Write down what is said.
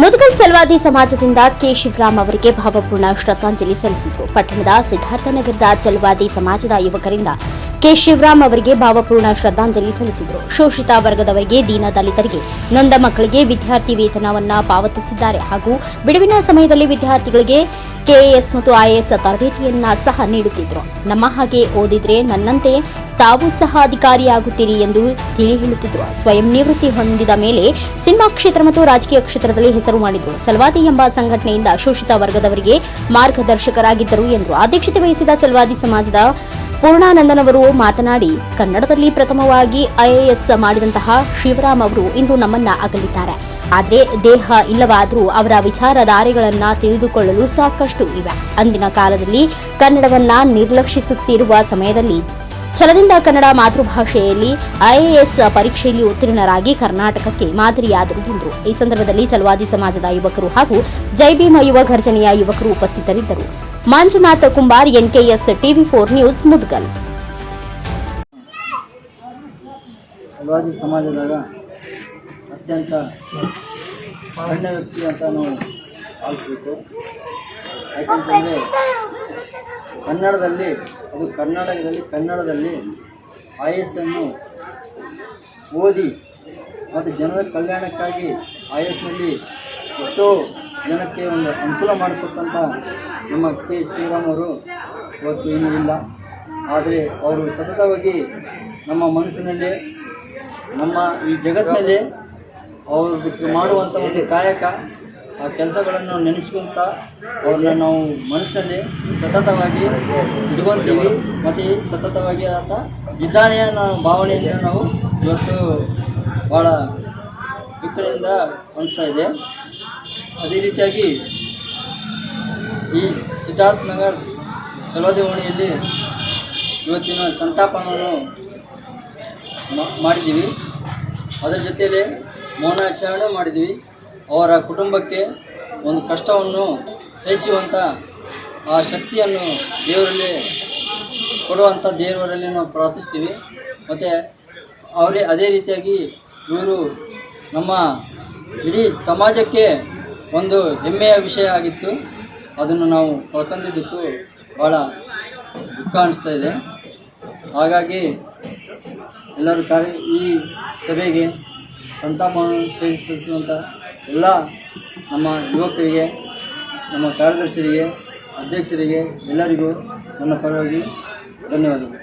ಮುದಗಲ್ ಚಲವಾದಿ ಸಮಾಜದಿಂದ ಕೆ. ಶಿವರಾಮ್ ಅವರಿಗೆ ಭಾವಪೂರ್ಣ ಶ್ರದ್ಧಾಂಜಲಿ ಸಲ್ಲಿಸಿದರು ಪಟ್ಟಣದ ಸಿದ್ಧಾರ್ಥನಗರದ ಚಲವಾದಿ ಸಮಾಜದ ಯುವಕರಿಂದ ಕೆ. ಶಿವರಾಮ್ ಅವರಿಗೆ ಭಾವಪೂರ್ಣ ಶ್ರದ್ಧಾಂಜಲಿ ಸಲ್ಲಿಸಿದರು. ಶೋಷಿತ ವರ್ಗದವರಿಗೆ ದೀನ ದಲಿತರಿಗೆ ನೊಂದ ಮಕ್ಕಳಿಗೆ ವಿದ್ಯಾರ್ಥಿ ವೇತನವನ್ನ ಪಾವತಿಸಿದ್ದಾರೆ ಹಾಗೂ ಬಿಡುವಿನ ಸಮಯದಲ್ಲಿ ವಿದ್ಯಾರ್ಥಿಗಳಿಗೆ ಕೆಎಎಸ್ ಮತ್ತು ಐಎಎಸ್ ತರಬೇತಿಯನ್ನ ಸಹ ನೀಡುತ್ತಿದ್ದರು ನಮ್ಮ ಹಾಗೆ ಓದಿದ್ರೆ ನನ್ನಂತೆ ತಾವು ಸಹ ಅಧಿಕಾರಿಯಾಗುತ್ತೀರಿ ಎಂದು ತಿಳಿ ಹೇಳುತ್ತಿದ್ದರು ಸ್ವಯಂ ನಿವೃತ್ತಿ ಹೊಂದಿದ ಮೇಲೆ ಸಿನಿಮಾ ಕ್ಷೇತ್ರ ಮತ್ತು ರಾಜಕೀಯ ಕ್ಷೇತ್ರದಲ್ಲಿ ಹೆಸರು ಮಾಡಿದರು. ಚಲವಾದಿ ಎಂಬ ಸಂಘಟನೆಯಿಂದ ಶೋಷಿತ ವರ್ಗದವರಿಗೆ ಮಾರ್ಗದರ್ಶಕರಾಗಿದ್ದರು ಎಂದು ಅಧ್ಯಕ್ಷತೆ ವಹಿಸಿದ ಚಲವಾದಿ ಸಮಾಜದ ಪೂರ್ಣಾನಂದನವರು ಮಾತನಾಡಿ, ಕನ್ನಡದಲ್ಲಿ ಪ್ರಥಮವಾಗಿ ಐಎಎಸ್ ಮಾಡಿದಂತಹ ಶಿವರಾಮ್ ಅವರು ಇಂದು ನಮ್ಮನ್ನ ಅಗಲಿದ್ದಾರೆ. ಆದರೆ ದೇಹ ಇಲ್ಲವಾದರೂ ಅವರ ವಿಚಾರಧಾರೆಗಳನ್ನ ತಿಳಿದುಕೊಳ್ಳಲು ಸಾಕಷ್ಟು ಇವೆ. ಅಂದಿನ ಕಾಲದಲ್ಲಿ ಕನ್ನಡವನ್ನ ನಿರ್ಲಕ್ಷಿಸುತ್ತಿರುವ ಸಮಯದಲ್ಲಿ ಛಲದಿಂದ ಕನ್ನಡ ಮಾತೃಭಾಷೆಯಲ್ಲಿ ಐಎಎಸ್ ಪರೀಕ್ಷೆಯಲ್ಲಿ ಉತ್ತೀರ್ಣರಾಗಿ ಕರ್ನಾಟಕಕ್ಕೆ ಮಾದರಿಯಾದರು ಎಂದರು ಈ ಸಂದರ್ಭದಲ್ಲಿ ಚಲವಾದಿ ಸಮಾಜದ ಯುವಕರು ಹಾಗೂ ಜೈಭೀಮ ಯುವ ಘರ್ಜನೆಯ ಯುವಕರು ಉಪಸ್ಥಿತರಿದ್ದರು. Manjunatha Kumbar, NKS TV four news, Mudgal. ಸಮಾಜ ಸಮಾಜದಾಗ ಅತ್ಯಂತ ಅಂತ ನಾವು ಕನ್ನಡದಲ್ಲಿ, ಅದು ಕರ್ನಾಟಕದಲ್ಲಿ, ಕನ್ನಡದಲ್ಲಿ ಅನ್ನು ಓದಿ, ಮತ್ತು ಜನರ ಕಲ್ಯಾಣಕ್ಕಾಗಿ ಐ ಎಸ್ನಲ್ಲಿ ಎಷ್ಟೋ ಜನಕ್ಕೆ ಒಂದು ಅನುಕೂಲ ಮಾಡಿಕೊಟ್ಟಂಥ ನಮ್ಮ ಕೆ. ಶ್ರೀರಾಮ್ ಅವರು ಇವತ್ತು ಏನೂ ಇಲ್ಲ. ಆದರೆ ಅವರು ಸತತವಾಗಿ ನಮ್ಮ ಮನಸ್ಸಿನಲ್ಲಿ, ನಮ್ಮ ಈ ಜಗತ್ತಿನಲ್ಲಿ ಅವರು ಮಾಡುವಂಥ ಒಂದು ಕಾಯಕ ಆ ಕೆಲಸಗಳನ್ನು ನೆನೆಸ್ಕೊಂತ ಅವ್ರನ್ನ ನಾವು ಮನಸ್ಸಿನಲ್ಲಿ ಸತತವಾಗಿ ಇಟ್ಕೊತೀವಿ. ಮತ್ತು ಸತತವಾಗಿ ಆತ ಇದ್ದಾನೆ ಅನ್ನೋ ಭಾವನೆಯಿಂದ ನಾವು ಇವತ್ತು ಭಾಳ ದುಃಖದಿಂದ ಅನಿಸ್ತಾ ಇದೆ. ಅದೇ ರೀತಿಯಾಗಿ ಈ ಸಿದ್ಧಾರ್ಥ ನಗರ್ ಚಲೋದೇವಣಿಯಲ್ಲಿ ಇವತ್ತಿನ ಸಂತಾಪವನ್ನು ಮಾಡಿದ್ದೀವಿ. ಅದರ ಜೊತೆಯಲ್ಲಿ ಮೌನಾಚರಣೆ ಮಾಡಿದ್ವಿ ಅವರ ಕುಟುಂಬಕ್ಕೆ ಒಂದು ಕಷ್ಟವನ್ನು ಸಹಿಸುವಂಥ ಆ ಶಕ್ತಿಯನ್ನು ದೇವರಲ್ಲಿ ಕೊಡುವಂಥ ದೇವರಲ್ಲಿ ನಾವು ಪ್ರಾರ್ಥಿಸ್ತೀವಿ. ಮತ್ತು ಅವರೇ ಅದೇ ರೀತಿಯಾಗಿ ಇವರು ನಮ್ಮ ಇಡೀ ಸಮಾಜಕ್ಕೆ ಒಂದು ಹೆಮ್ಮೆಯ ವಿಷಯ ಆಗಿತ್ತು. ಅದನ್ನು ನಾವು ಕಳ್ಕೊಂಡಿದ್ದಕ್ಕೂ ಭಾಳ ದುಃಖ ಅನಿಸ್ತಾ ಇದೆ. ಹಾಗಾಗಿ ಎಲ್ಲರೂ ಕಾರ್ಯ ಈ ಸಭೆಗೆ ಸಂತಾಪವನ್ನು ಸಲ್ಲಿಸುವಂಥ ಎಲ್ಲ ನಮ್ಮ ಯುವಕರಿಗೆ ನಮ್ಮ ಕಾರ್ಯದರ್ಶಿಗಳಿಗೆ ಅಧ್ಯಕ್ಷರಿಗೆ ಎಲ್ಲರಿಗೂ ನನ್ನ ಪರವಾಗಿ ಧನ್ಯವಾದಗಳು.